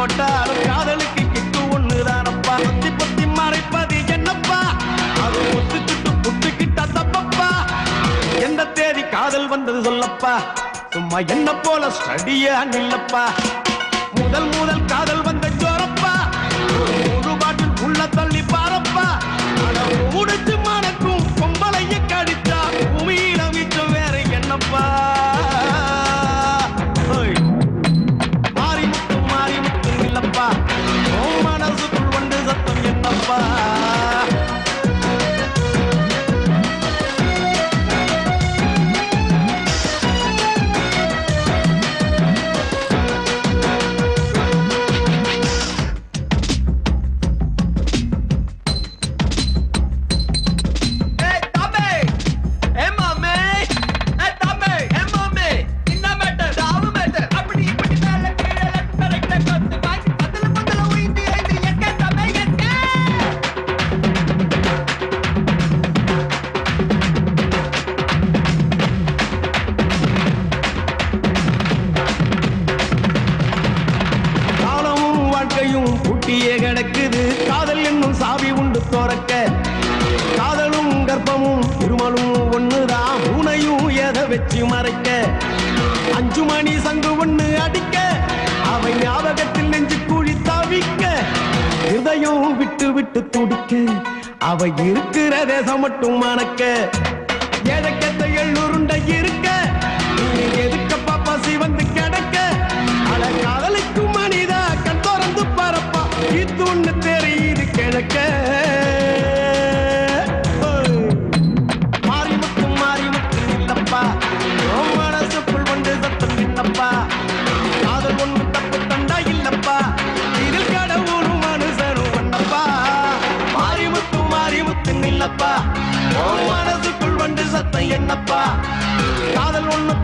போட்டாலும் காதலுக்கு கிட்டு ஒண்ணுதானப்பா? பத்தி பத்தி மறைப்பது என்னப்பா? அது ஒத்துக்கிட்டு புட்டுக்கிட்டா தப்பப்பா? எந்த தேதி காதல் வந்தது சொல்லப்பா? சும்மா என்ன போல ஸ்டடியா நில்லப்பா? முதல் முதல் காதல் வந்த சொல் அஞ்சு மணி சங்கு ஒண்ணு அடிக்க. அவை ஞாபகத்தில் நெஞ்சு குழி தவிக்க. இதயம் விட்டு விட்டு துடிக்க. அவை இருக்கிற தேசம் மட்டும் மணக்க. எழக்கத்தை எள்ளுருண்ட இருக்க ஒன்னப்பா காதல் ஒன்னு